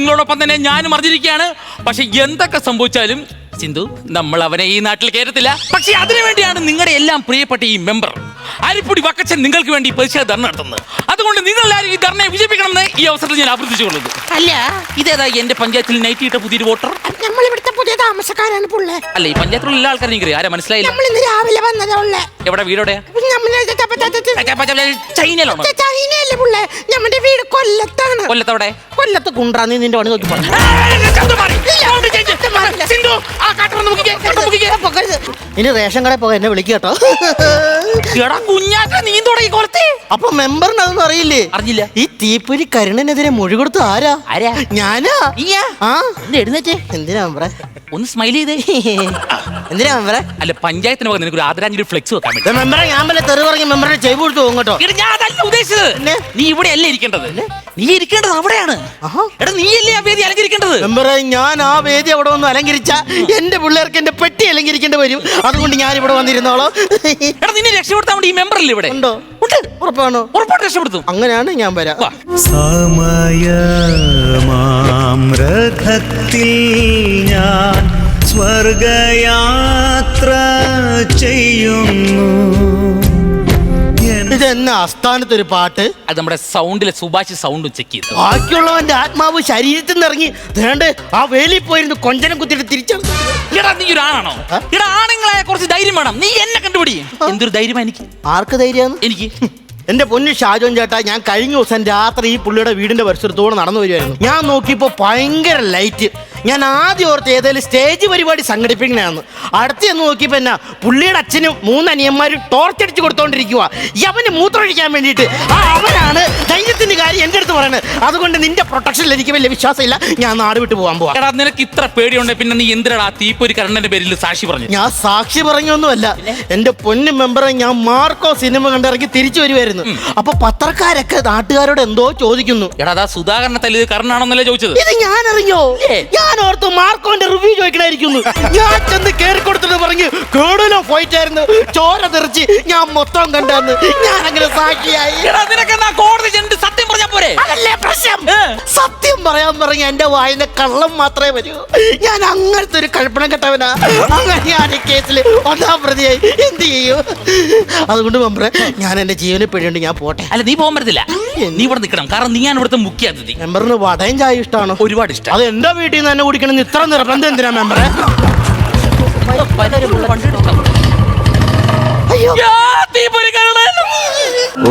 നിങ്ങളോടൊപ്പം തന്നെ ഞാനും അറിഞ്ഞിരിക്കുകയാണ്. പക്ഷെ എന്തൊക്കെ സംഭവിച്ചാലും സിന്ധു നമ്മൾ അവനെ ഈ നാട്ടിൽ കയറത്തില്ല പക്ഷെ അതിനു വേണ്ടിയാണ് നിങ്ങളുടെ എല്ലാം പ്രിയപ്പെട്ട ഈ മെമ്പർ. അരിപ്പൊടി വക്കച്ചൻ നിങ്ങൾക്ക് വേണ്ടി പരിശീലന ധർണ നടത്തുന്നത്. അതുകൊണ്ട് നിങ്ങൾ എല്ലാവരും ഈ ധർണയെ വിജയിപ്പിക്കണമെന്ന് ഈ അവസരത്തിൽ ഞാൻ അഭ്യർത്ഥിച്ചുകൊള്ളുന്നു. അല്ല. ഇതേതാ എന്റെ പഞ്ചായത്തിൽ നൈറ്റ് ഇട്ട പുതിയൊരു വോട്ടർ? നമ്മൾ ഇവിടുത്തെ പുതിയ താമസക്കാരാണ് പുള്ളേ. അല്ല ഈ പഞ്ചായത്തിലുള്ള എല്ലാ ആൾക്കാരും ഇങ്ങനെ ആരാ മനസ്സിലായില്ല? നമ്മൾ ഇന്ന് രാവിലെ വന്നതാ ഉള്ളേ. എവിടെ? വീടോടെ ചൈനയിലാണോ? ചൈനയല്ലേ പുള്ളേ. നമ്മുടെ വീട് കൊല്ലത്താണ്. കൊല്ലത്തവിടെ കൊല്ലത്ത് കുണ്ടാന്ന് നിന്റെ പണി നോക്കി പോണം. ഇനി റേഷൻ കടയിൽ പോകാൻ എന്നെ വിളിക്കുക കേട്ടോ. എടാ കുഞ്ഞാക്ക നീ തുടങ്ങി കൊളത്തി? അപ്പൊ മെമ്പറിന് അതൊന്നും അറിയില്ലേ? അറിഞ്ഞില്ല. ഈ തീപ്പൊരി കരുണനെതിരെ മൊഴി കൊടുത്ത ആരാ? ആരാ? ഞാനാ? ഇയാ ആ? എഴുന്നേറ്റ്? എന്തിനാ മെമ്പറെ ഒന്ന് സ്മൈൽ ചെയ്തേ. എന്തിനാ മെമ്പറെ? അല്ല പഞ്ചായത്തിന് പകരം നിനക്ക് ഒരു ആദരാഞ്ജലി ഫ്ലെക്സ് വെക്കാൻ വേണ്ടി. മെമ്പറെ ഞാൻ വല്ല തെറി പറഞ്ഞ് മെമ്പറെ ചെയ്ത് കൊടുത്തു പോകും കേട്ടോ എടാ, ഞാൻ അതല്ല ഉദ്ദേശിച്ചത്. പിന്നെ? നീ ഇവിടെ അല്ലേ ഇരിക്കേണ്ടത് നീ ഇരിക്കേണ്ടത് അവിടെയാണ്. ആഹാ. എടാ നീ അല്ലേ ആ വേദി അലങ്കരിക്കേണ്ടത്? മെമ്പറെ ഞാൻ ആ വേദി അവിടെ വന്ന് അലങ്കരിച്ച എന്റെ പിള്ളേർക്ക് എന്റെ പെട്ടി അലങ്കരിക്കേണ്ടി വരും. അതുകൊണ്ട് ഞാൻ ഇവിടെ വന്നിരുന്നോളോ. എടാ നിന്നെ രക്ഷപ്പെടുത്താൻ വേണ്ടി ഈ മെമ്പർ അല്ലേ ഇവിടെ? ഉണ്ടോ? ഉണ്ട്. ഉറപ്പാണോ? ഉറപ്പായിട്ട് രക്ഷപ്പെടുത്തും. അങ്ങനെയാണ് ഞാൻ വരാം. വാ. സമയമാം ഞാൻ സ്വർഗയാത്ര ചെയ്യുന്നു. ആസ്ഥാനത്ത് ഒരു പാട്ട്? അത് നമ്മുടെ സൗണ്ടിലെ സുഭാഷി സൗണ്ട് ചെക്ക് ചെയ്തു. ബാക്കിയുള്ളവന്റെ ആത്മാവ് ശരീരത്തിൽ നിന്ന് ഇറങ്ങി വേണ്ട ആ വേലി പോയിരുന്നു കൊഞ്ചനം കുത്തിയിട്ട് തിരിച്ചു എടാ നീ ഒരു ആണാണോ? ആ? എടാ ആണുങ്ങളായ കുറച്ച് ധൈര്യം വേണം. നീ എന്നെ കണ്ടുപിടി. എന്തൊരു ധൈര്യം എനിക്ക്? ആർക്ക് ധൈര്യമാണ്? എനിക്ക്. എന്റെ പൊന്നു ഷാജോൻ ചേട്ടാ ഞാൻ കഴിഞ്ഞ ദിവസം രാത്രി ഈ പുള്ളിയുടെ വീടിന്റെ പരിസരത്തോടെ നടന്നു വരികയായിരുന്നു ഞാൻ നോക്കിയപ്പോ ഭയങ്കര ലൈറ്റ് ഞാൻ ആദ്യം ഓർത്ത് ഏതായാലും സ്റ്റേജ് പരിപാടി സംഘടിപ്പിക്കണമെന്ന് അടുത്ത് ചെന്ന് നോക്കിയപ്പോ എന്നാ പുള്ളിയുടെ അച്ഛനും മൂന്ന് അനിയന്മാരും ടോർച്ചടിച്ച് കൊടുത്തോണ്ടിരിക്കുക യവന് മൂത്രമൊഴിക്കാൻ വേണ്ടിയിട്ട്. ആ അവനാണ് ധൈര്യത്തിന്റെ കാര്യം എന്റെ അടുത്ത് പറയുന്നത് അതുകൊണ്ട് നിന്റെ പ്രൊട്ടക്ഷൻ എനിക്ക് വലിയ വിശ്വാസമില്ല. ഞാൻ നാട് വിട്ട് പോകാൻ പോവാ. എടാ നിനക്ക് ഇത്ര പേടിയുണ്ട്? പിന്നെ നീ എന്തിനാ ആ കരണന്റെ പേരിൽ സാക്ഷി പറഞ്ഞു? ഞാൻ സാക്ഷി പറഞ്ഞൊന്നുമല്ല. എന്റെ പൊന്നു മെമ്പറെ ഞാൻ മാർക്കോ സിനിമ കണ്ടിറങ്ങി തിരിച്ചു വരുമായിരുന്നു അപ്പൊ പത്രക്കാരൊക്കെ നാട്ടുകാരോട് എന്തോ ചോദിക്കുന്നു. എടാ അതാ സുധാകരനെ കരണാണെന്നല്ലേ കർണാണെന്നല്ലേ ചോദിച്ചത്? ഇത് ഞാൻ അറിഞ്ഞോ ഞാൻ ഓർത്തു മാർക്കോന്റെ റിവ്യൂ ചോദിക്കണായിരിക്കുന്നു. ഞാൻ ചെന്ന് കേറി കൊടുത്തിട്ട് പറഞ്ഞു കേടലോ പോയിട്ടായിരുന്നു ചോര തെറിച്ച് ഞാൻ മൊത്തം കണ്ടാന്ന്. ഞാൻ അങ്ങനെ സാക്ഷിയായി. എടാ നിനക്ക് എന്നാ കോടതി ചെന്നിട്ട് സത്യം പറഞ്ഞാ പോരെ? അതല്ലേ പ്രശ്നം? സത്യം പറയാൻ പറഞ്ഞ എന്റെ വായന കള്ളം മാത്രമേ വരൂ. ഞാൻ അങ്ങനത്തെ ഒരു കൽപ്പന കെട്ടവനാ. അങ്ങനെ ഞാൻ ഈ കേസിൽ ഒന്നാം പ്രതിയായി എന്ത് ചെയ്യൂ? അതുകൊണ്ട് മെമ്പറെ ഞാൻ എന്റെ ജീവനെ പേടിയുണ്ട് ഞാൻ പോട്ടെ. അല്ല നീ പോകാൻ പറ്റത്തില്ല. നീ ഇവിടെ നിൽക്കണം. കാരണം നീ ഞാൻ ഇവിടുത്തെ മുഖ്യ അതിഥി. മെമ്പറിന് വടയും ചായ ഇഷ്ടമാണോ ഒരുപാട് ഇഷ്ടം. അത് എന്റെ വീട്ടിൽ നിന്ന് തന്നെ കുടിക്കണം. ഇത്ര നിർബന്ധം എന്തിനാ മെമ്പറെ?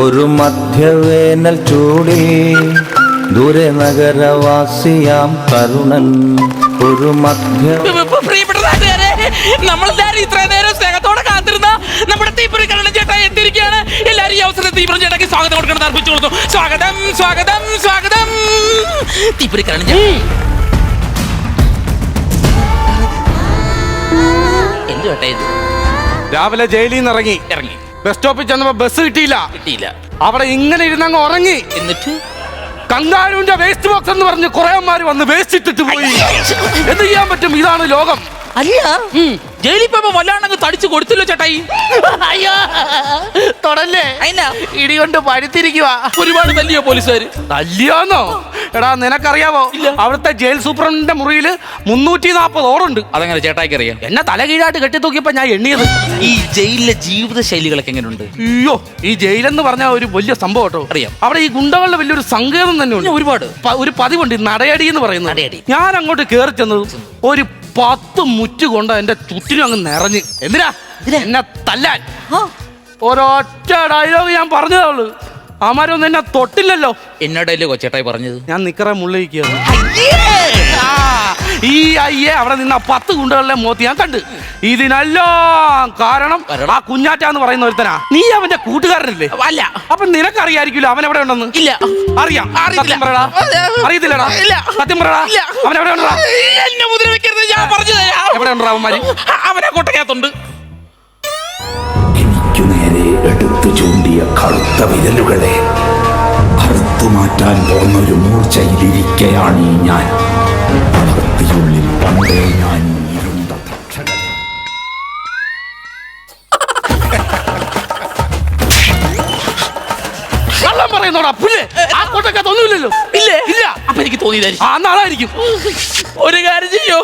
ഒരു മധ്യവേനൽ ചൂടിൽ ദൂരെ നഗരവാസിയാം കരുണൻ. ഒരു മധ്യ പ്രിയപ്പെട്ട നാട്ടുകാരെ നമ്മളെല്ലാരും ഇത്ര നേരം ചേട്ടാക്ക് സ്വാഗതം കൊടുക്കണം അർപ്പിച്ചു കൊടുത്തു. സ്വാഗതം സ്വാഗതം സ്വാഗതം. എന്ത് ഇത്? രാവിലെ ജയിലിൽ നിന്ന് ഇറങ്ങി. ഇറങ്ങി. ബസ് സ്റ്റോപ്പിൽ ചെന്നപ്പോ ബസ് കിട്ടിയില്ല. കിട്ടിയില്ല. അവിടെ ഇങ്ങനെ ഇരുന്നങ്ങ് ഉറങ്ങി. എന്നിട്ട്? കങ്കാരുവിന്റെ വേസ്റ്റ് ബോക്സ് എന്ന് പറഞ്ഞ് കുറേമാര് വന്ന് വേസ്റ്റ് ഇട്ടിട്ട് പോയി. എന്ത് ചെയ്യാൻ പറ്റും? ഇതാണ് ലോകം. അല്ല. ജയിലിൽ പോയപ്പോ വല്ലാണ്ടങ്ങ് തടിച്ചു കൊടുത്തില്ലോ ചേട്ടായി. അയ്യോ തൊടല്ലേ? അതിനാ ഇടികൊണ്ട് പഴുത്തിരിക്കുക ഒരുപാട് തല്ലിയോ പോലീസുകാര്? തല്ലിയോന്നോ? എടാ നിനക്കറിയാവോ? അവിടുത്തെ ജയിൽ സൂപ്രണ്ടിന്റെ മുറിയിൽ മുന്നൂറ്റി നാപ്പത് ഓറുണ്ട് അതങ്ങനെ ചേട്ടായിക്ക് അറിയാം? എന്നെ തലകീഴായിട്ട് കെട്ടി തൂക്കിയപ്പോ ഞാൻ എണ്ണിയത്. ഈ ജയിലിലെ ജീവിത ശൈലികളൊക്കെ എങ്ങനെയുണ്ട്? അയ്യോ ഈ ജയിലെന്ന് പറഞ്ഞ ഒരു വലിയ സംഭവം കേട്ടോ. അറിയാം. അവിടെ ഈ ഗുണ്ടകളുടെ വലിയൊരു സങ്കേതം തന്നെ ഉണ്ട് ഒരുപാട്. ഒരു പതിവുണ്ട് ഈ നടയടി എന്ന് പറയുന്നത്. ഞാൻ അങ്ങോട്ട് കയറി ചെന്നത് ഒരു പത്ത് മുറ്റ് കൊണ്ട് എന്റെ ചുറ്റിനും അങ്ങ് നിറഞ്ഞ്. എന്തിനാ? എന്നെ തല്ലാൻ. ഒരൊറ്റ ഡയലോഗ് ഞാൻ പറഞ്ഞതേ ഉള്ളൂ. അമാരൊന്നും എന്നെ തൊട്ടില്ലല്ലോ. എന്നോടല്ലേ കൊച്ചേട്ടായി പറഞ്ഞത്? ഞാൻ നിക്കറെ മുള്ളിരിക്കുകയാണ് ആ, ഈ അയ്യേ അവിടെ നിന്ന പത്ത് കുണ്ടുകളിലെ മോത്തി ഞാൻ കണ്ട്. ഇതിനെല്ലാം കാരണം? ആ കുഞ്ഞാറ്റ എന്ന് പറയുന്ന ഒരുത്തനാ. നീ അവന്റെ കൂട്ടുകാരനല്ലേ? അല്ല. അപ്പൊ നിനക്കറിയായിരിക്കില്ല അവൻ എവിടെ ഉണ്ടെന്ന്? ഇല്ല. അറിയാം. അറിയത്തില്ലടാ സത്യം അറിയത്തില്ലടാ. ഇല്ല. സത്യം പറയടാ. ഇല്ല. അവൻ എവിടെ ഉണ്ടാ എന്നെ മുദ്ര വെക്കരുത് ഞാൻ പറഞ്ഞു തരാം എവിടെ ഉണ്ടാ അവന്മാര് അവനെ കൊട്ടക്കകത്തുണ്ട്. എനിക്കു നേരെ എടുത്തു ചൂണ്ടിയ കറുത്ത വിരലുകളെ അറുത്തു മാറ്റാൻ പോന്നൊരു മൂർച്ചയിലിരിക്കയാണ് ഈ ഞാൻ. ഭക്തിയുള്ളിൽ പണ്ടേ ഞാൻ ഇരുണ്ട തക്ഷകൻ കള്ളം പറയുന്നോടാ പുല്ലേ. ആ കോട്ടക്കകത്ത് തോന്നിയതായിരിക്കും ആ നാളായിരിക്കും ഒരു കാര്യം ചെയ്യോ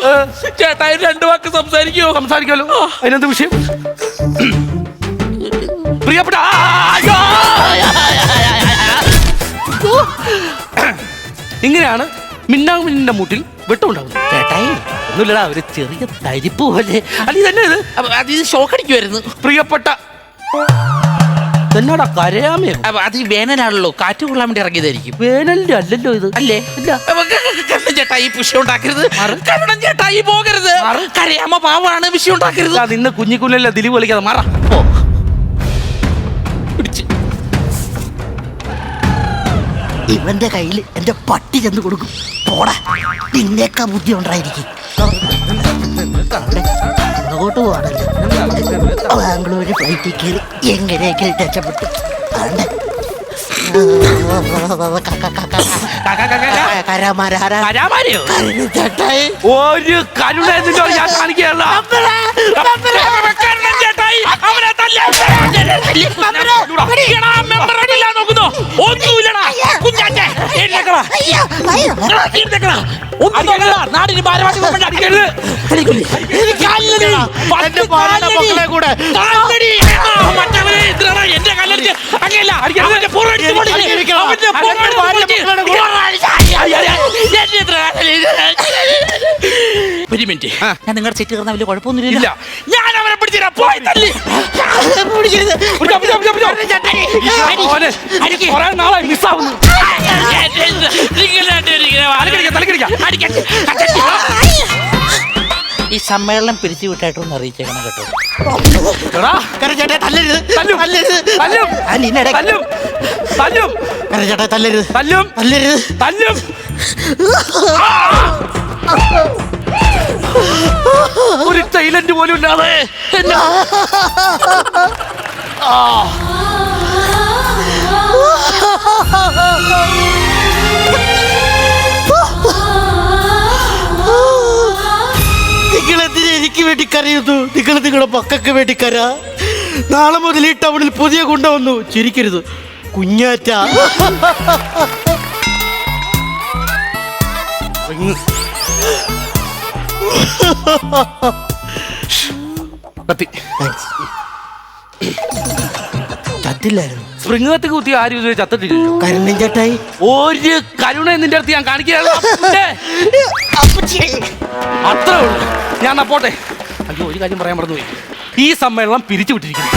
ചേട്ടായി രണ്ടു വാക്ക് സംസാരിക്കോ സംസാരിക്കാലോ അതിനെന്ത് വിഷയം പ്രിയപ്പെട്ട! ഇങ്ങനെയാണ് മിന്നാമിന്നിന്റെ മുട്ടിൽ വെട്ടമുണ്ടാകുന്നത് ചേട്ടായി ഒന്നുമില്ലടാ ഒരു ചെറിയ തരിപ്പ് പോലെ അല്ല ഇതന്നെ ഇത് അത് ഇത് ഷോക്ക് അടിക്കുമായിരുന്നു പ്രിയപ്പെട്ട എന്നാടാ കരയാമയോ അപ്പൊ അത് ഈ വേനലാണല്ലോ. കാറ്റ് കൊള്ളാൻ വേണ്ടി ഇറങ്ങിയതായിരിക്കും. വേനലിന്റെ അല്ലല്ലോ ഇത്. അല്ലേ? അപ്പൊ ക- ക- കണ്ണൻ ചേട്ടായി പുഷ്യം ഉണ്ടാക്കരുത്. കണ്ണൻ ചേട്ടായി പോകരുത്. കരയാമ പാവാണ് വിഷയം ഉണ്ടാക്കരുത്. ഇതാ നിന്ന് കുഞ്ഞിക്കുഞ്ഞല്ലേ ദിലീപ് കളിക്കാതെ മാറ. ഓ. പിടിച്ച്. ഇവന്റെ കയ്യിൽ എന്റെ പട്ടി ചെന്ന് കൊടുക്കും. പോടാ. നിന്നേക്കാ ബുദ്ധി ഉണ്ടായിരിക്കും. അങ്ങോട്ട് പോകണല്ലോ ബാംഗ്ലൂര് ഫ്ലൈറ്റിൽ കയറി എങ്ങനെയൊക്കെ രക്ഷപ്പെട്ടു. ആണ്ടെ. ഒരു കരുണ ഞാൻ കാണിക്കുകയല്ല. അവനെ നോക്കുന്നോ? ഒന്നുമില്ലടാ. കുഞ്ഞാറ്റെ. നാടിന് ഭാരവാഹി അടിക്കരുത്. എന്റെ പാലയുടെ മക്കളെ കൂടെ. എന്റെ കാലിലടിച്ച്? അങ്ങനെയല്ല. അവന്റെ പുറം അടിച്ച് പൊളിക്ക്. അടിക്കണം. അവന്റെ? ഒരു മിനിറ്റ്. ഞാൻ നിങ്ങളുടെ സെറ്റ് കയറുന്ന വലിയ കുഴപ്പമൊന്നുമില്ല. ഇല്ല. ഞാൻ അവനെ പിടിച്ചിരാ പോയി തല്ലി. കുറേ നാളായി മിസ്സാവുന്നു തലക്കടിക്കാം തലക്കടിക്കാം. സമ്മേളനം പിരിച്ചു വിട്ടായിട്ടൊന്ന് അറിയിച്ചേക്കണം കേട്ടോ. എടാ, കരച്ചേട്ടാ തല്ലരുത്. തല്ലും. തല്ലരുത്. തല്ലും. ആ, നിന്നെടെ തല്ലും. തല്ലും. കരച്ചേട്ടാ തല്ലരുത്. തല്ലും. തല്ലരുത്. തല്ലും. ഒരു ടൈലന്റ് പോലും ഇല്ലാതെ എന്നെ നിങ്ങളെന്തിനാ എനിക്ക് വേണ്ടി കരയുന്നു നിങ്ങൾ നിങ്ങളുടെ മക്കൾക്ക് വേണ്ടി കര നാളെ മുതൽ ഈ ടൗണിൽ പുതിയ ഗുണ്ട വന്നു ചിരിക്കരുത് കുഞ്ഞാറ്റ കത്തി ചത്തില്ലായിരുന്നു. സ്പ്രിങ് കത്തി കുത്തി ആരും ഇതുവരെ ചത്തിട്ടില്ലല്ലോ. കരുണൻ ചേട്ടായി. ഒരു കരുണ നിന്റെ അടുത്ത് ഞാൻ കാണിക്കുകയാണ് അത്രേ ഉള്ളൂ. ഞാൻ എന്നാ പോട്ടെ അയ്യോ ഒരു കാര്യം പറയാൻ മറന്നുപോയി. ഈ സമ്മേളനം പിരിച്ചു വിട്ടിരിക്കുന്നു